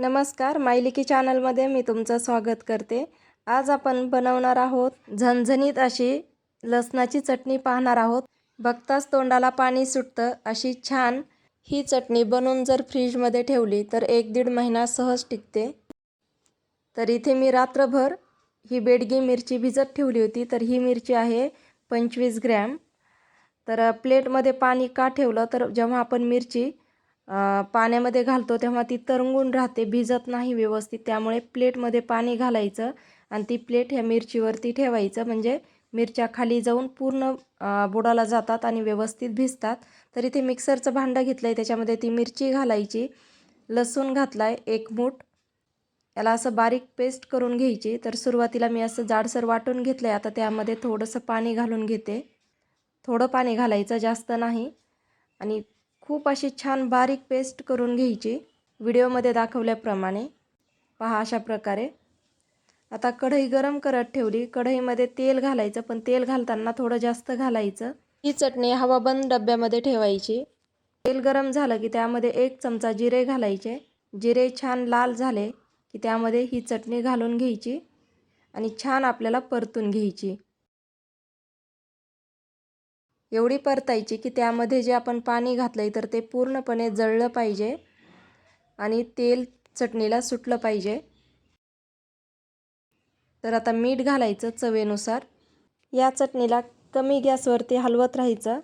नमस्कार मायलिकी चॅनलमध्ये मी तुमचं स्वागत करते. आज आपण बनवणार आहोत झणझणीत अशी लसणाची चटणी पाहणार आहोत. बघताच तोंडाला पाणी सुटतं अशी छान ही चटणी बनवून जर फ्रीजमध्ये ठेवली तर एक दीड महिना सहज टिकते. तर इथे मी रात्रभर ही बेडगी मिरची भिजत ठेवली होती तर ही मिरची आहे पंचवीस ग्रॅम. तर प्लेटमध्ये पाणी का ठेवलं? तर जेव्हा आपण मिरची पाण्यामध्ये घालतो तेव्हा ती तरंगून राहते भिजत नाही व्यवस्थित. त्यामुळे प्लेटमध्ये पाणी घालायचं आणि ती प्लेट ह्या मिरचीवरती ठेवायचं. म्हणजे मिरच्या खाली जाऊन पूर्ण बुडाला जातात आणि व्यवस्थित भिजतात. तर इथे मिक्सरचं भांडं घेतलं आहे त्याच्यामध्ये ती मिरची घालायची. लसूण घातला आहे एक मूठ. याला असं बारीक पेस्ट करून घ्यायची. तर सुरुवातीला मी असं जाडसर वाटून घेतलं आहे आता त्यामध्ये थोडंसं पाणी घालून घेते. थोडं पाणी घालायचं जास्त नाही. आणि खूप अशी छान बारीक पेस्ट करून घ्यायची. व्हिडिओमध्ये दाखवल्याप्रमाणे. पहा अशा प्रकारे. आता कढई गरम करत ठेवली. कढईमध्ये तेल घालायचं पण तेल घालताना थोडं जास्त घालायचं. ही चटणी हवाबंद डब्यामध्ये ठेवायची. तेल गरम झालं की त्यामध्ये एक चमचा जिरे घालायचे. जिरे छान लाल झाले की त्यामध्ये ही चटणी घालून घ्यायची आणि छान आपल्याला परतून घ्यायची. एवढी परतायची की त्यामध्ये जे आपण पाणी घातलं आहे तर ते पूर्णपणे जळलं पाहिजे आणि तेल चटणीला सुटलं पाहिजे. तर आता मीठ घालायचं चवेनुसार. या चटणीला कमी गॅसवरती हलवत राहायचं.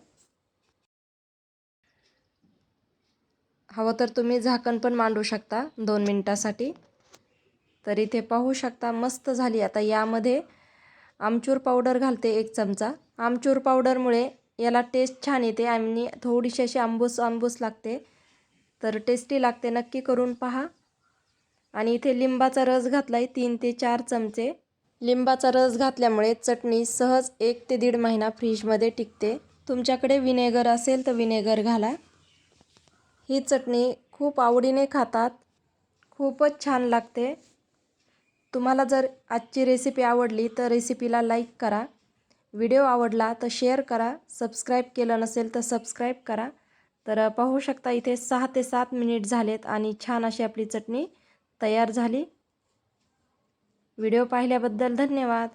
हवं तर तुम्ही झाकण पण मांडू शकता दोन मिनटासाठी. तर इथे पाहू शकता मस्त झाली. आता यामध्ये आमचूर पावडर घालते एक चमचा. आमचूर पावडरमुळे याला टेस्ट छान येते. आणि थोडीशी अशी आंबूस आंबूस लागते. तर टेस्टी लागते. नक्की करून पहा. आणि इथे लिंबाचा रस घातला आहे तीन ते चार चमचे. लिंबाचा रस घातल्यामुळे चटणी सहज एक ते दीड महिना फ्रीजमध्ये टिकते. तुमच्याकडे विनेगर असेल तर विनेगर घाला. ही चटणी खूप आवडीने खातात. खूपच छान लागते. तुम्हाला जर आजची रेसिपी आवडली तर रेसिपीला लाईक करा. व्हिडिओ आवडला तर शेअर करा. सबस्क्राईब केलं नसेल तर सबस्क्राईब करा. तर पाहू शकता इथे सहा ते सात मिनिट झालेत आणि छान अशी आपली चटणी तयार झाली. व्हिडिओ पाहिल्याबद्दल धन्यवाद.